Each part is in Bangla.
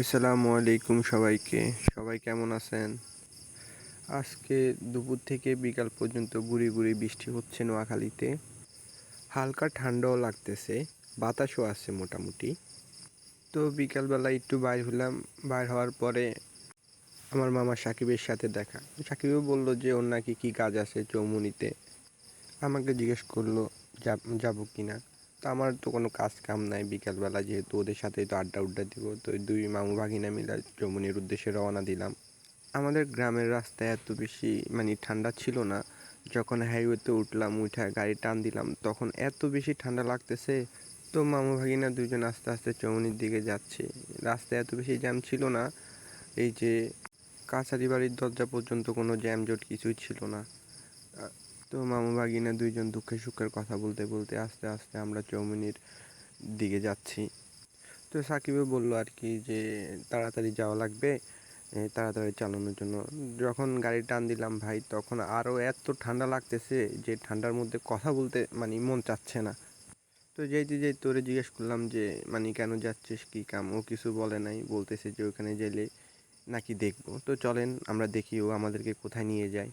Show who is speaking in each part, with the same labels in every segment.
Speaker 1: আসসালামু আলাইকুম সবাইকে। সবাই কেমন আছেন? আজকে দুপুর থেকে বিকাল পর্যন্ত গুড়ি গুড়ি বৃষ্টি হচ্ছে নোয়াখালীতে। হালকা ঠান্ডাও লাগতেছে, বাতাসও আছে মোটামুটি। তো বিকালবেলা একটু বাইর হলাম, বাইর হওয়ার পরে আমার মামা সাকিবের সাথে দেখা। সাকিবও বলল যে, ওর নাকি কী কাজ আছে চৌমুনিতে আমাকে জিজ্ঞেস করল যাব- কি না তো আমার তো কোনো কাজ কাম নাই বিকালবেলা যেহেতু ওদের সাথেই তো আড্ডা উড্ডা দিব, তো দুই মামু ভাগিনা মিলে যমুনির উদ্দেশ্যে রওনা দিলাম। আমাদের গ্রামের রাস্তায় এত বেশি মানে ঠান্ডা ছিল না, যখন হাইওয়েতে উঠলাম, উঠে গাড়ি টান দিলাম, তখন এত বেশি ঠান্ডা লাগতেছে, তো মামু ভাগিনা দুজন আস্তে আস্তে চৌমুনির দিকে যাচ্ছে। রাস্তায় এত বেশি জ্যাম ছিল না, এই যে কাছারি বাড়ির দরজা পর্যন্ত কোনো জ্যাম জট কিছুই ছিল না। তো মামু ভাগিনা দুইজন দুঃখে সুখের কথা বলতে বলতে আস্তে আস্তে আমরা চৌমুনির দিকে যাচ্ছি। তো সাকিবও বলল আর কি যে, তাড়াতাড়ি যাওয়া লাগবে তাড়াতাড়ি চালানোর জন্য। যখন গাড়ি টান দিলাম ভাই, তখন আরও এত ঠান্ডা লাগতেছে যে, ঠান্ডার মধ্যে কথা বলতে মানে মন চাচ্ছে না। তো যেতে যেই তোরে জিজ্ঞেস করলাম যে মানে কেন যাচ্ছিস? কী কাম? ও কিছু বলে নাই, বলতেছে যে ওখানে গেলে নাকি দেখব। তো চলেন, আমরা দেখি ও আমাদেরকে কোথায় নিয়ে যায়।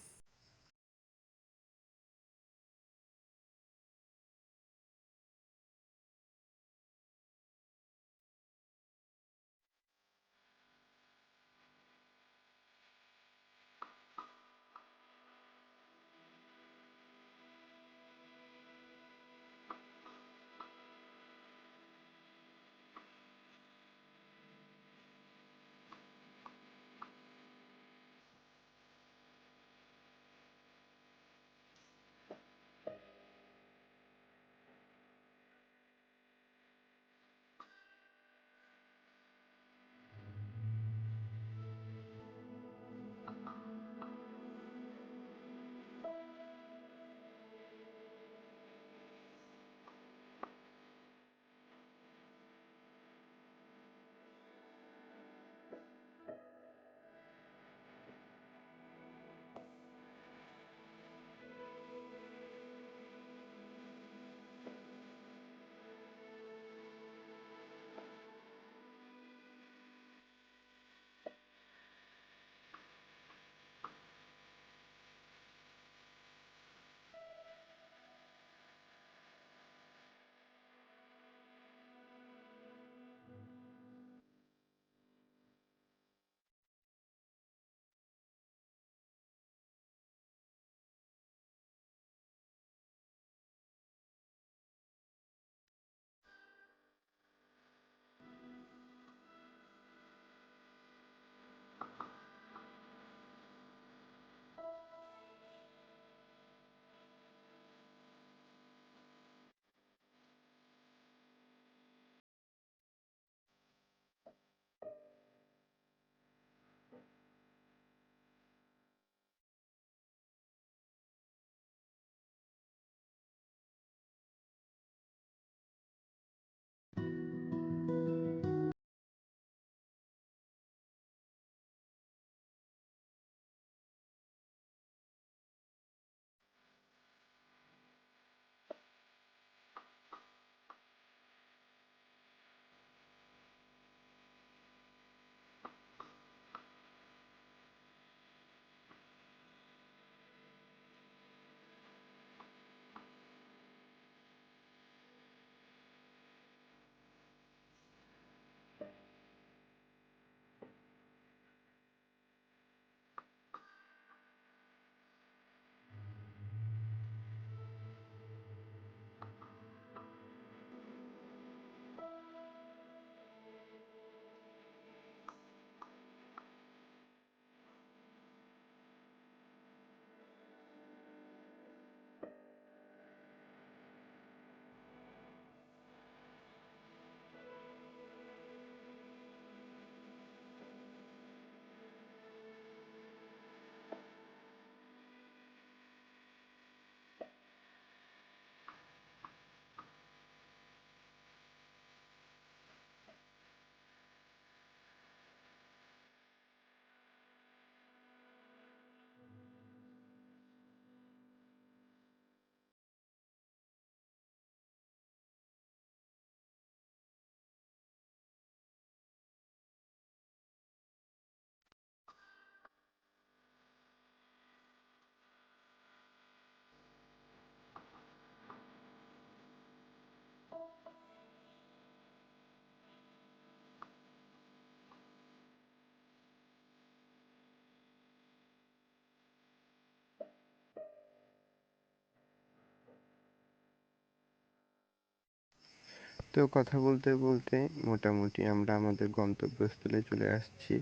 Speaker 1: তো কথা বলতে বলতে মোটামুটি আমরা আমাদের গন্তব্যস্থলে চলে আসছি।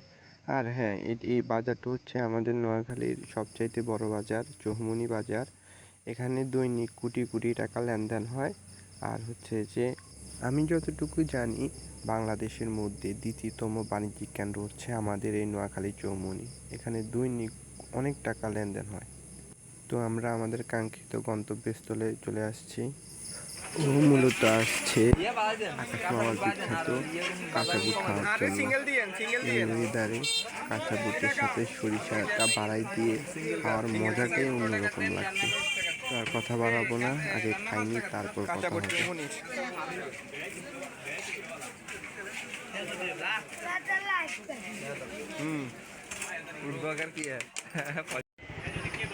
Speaker 1: আর হ্যাঁ এই বাজারটা হচ্ছে আমাদের নোয়াখালীর সবচাইতে বড় বাজার চৌমুনি বাজার। এখানে দৈনিক কোটি কোটি টাকা লেনদেন হয়। আর হচ্ছে যে, আমি যতটুকু জানি, বাংলাদেশের মধ্যে দ্বিতীয়তম বাণিজ্যিক কেন্দ্র হচ্ছে আমাদের এই নোয়াখালী চৌমুনি এখানে দৈনিক অনেক টাকা লেনদেন হয়। তো আমরা আমাদের কাঙ্ক্ষিত গন্তব্যস্থলে চলে আসছি। ও মূলত আসছে আকাশ মামার বিখ্যাত কাঁচা বুট খাওয়ার জন্য। এই ওয়েদারে কাঁচা বুটের সাথে সরিষাটা বাড়াই দিয়ে খাওয়ার মজাটাই অন্যরকম লাগছে। আর কথা বাড়াবো না আগে খাইনি তারপর কথা হবে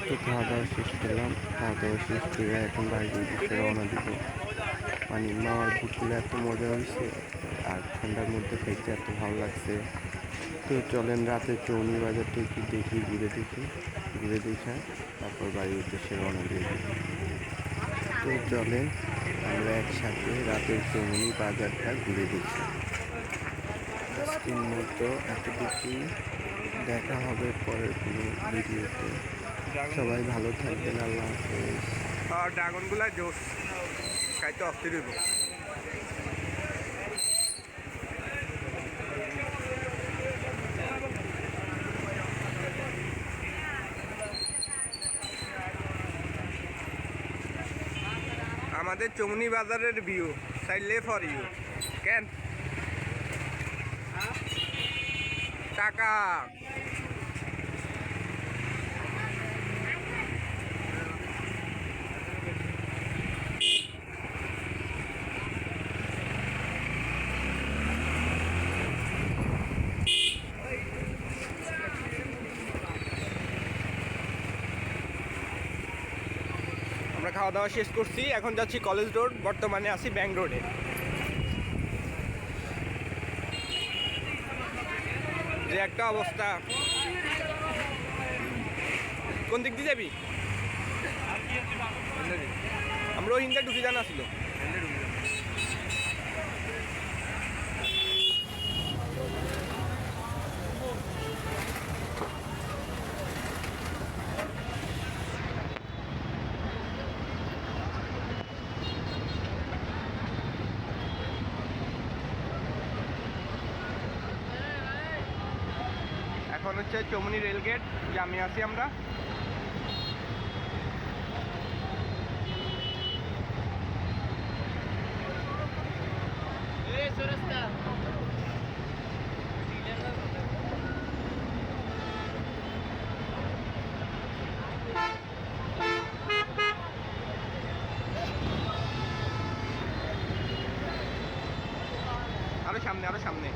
Speaker 1: তো খাওয়া দাওয়া শেষ করলাম। খাওয়া দাওয়া শেষ করে এখন বাইরের দিকে রওনা দিব। মানে মামার বুটগুলো এত মজা হয়েছে আর ঠান্ডার মধ্যে খাইতে এত ভালো লাগছে। তো চলেন রাতে চৌনি বাজারটা একটু দেখি, ঘুরে দেখি, ঘুরে দেখা, তারপর বাড়ির উদ্দেশ্যে রওনা দিয়ে দিই তো চলেন, আমরা একসাথে রাতের চৌনি বাজারটা ঘুরে দেখি। আজকের মতো এতটুকুই। দেখা হবে পরের কোনো ভিডিওতে। সবাই ভালো থাকবেন, আল্লাহ হাফেজ।
Speaker 2: আর ড্রাগনগুলা জোস খাইতে অস্থির হইব। আমাদের চমনি বাজারের ভিউ সাইডলে ফর ইউ কেন? টাকা আমরা খাওয়া দাওয়া শেষ করছি। এখন যাচ্ছি কলেজ রোড বর্তমানে আছি ব্যাঙ্ক রোডে যে একটা অবস্থা। কোন দিক দিয়ে যাবি? আমরা ওই হিন্দা ঢুকে জানা ছিল। এখন হচ্ছে চমনি রেলগেট জামে আছি আমরা আরও সামনে আরও সামনে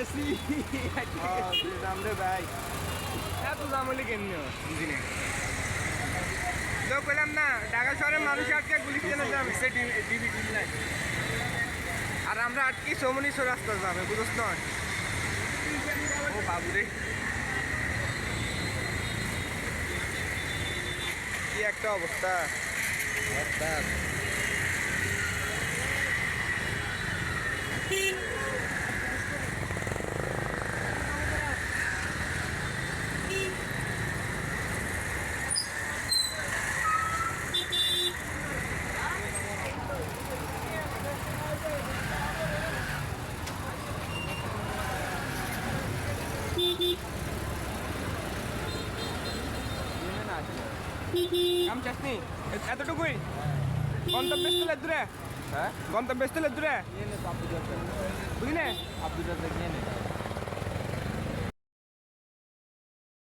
Speaker 2: গেছি। দাম রে ভাই। এত দাম হলে কেমনি বুঝি না তো না ঢাকা শহরের মানুষ আটকে গুলি কেন যাবে। ডিবি টিভি নাই। আর আমরা আটকে সোমনি রাস্তা যাবে বুঝছ না? ও বাবু কি একটা অবস্থা। চাসনি এতটুকুই? গন্তব্যস্থলের দূরে?
Speaker 3: হ্যাঁ?
Speaker 2: গন্তব্যস্থলের দূরে? বুঝলি
Speaker 3: না।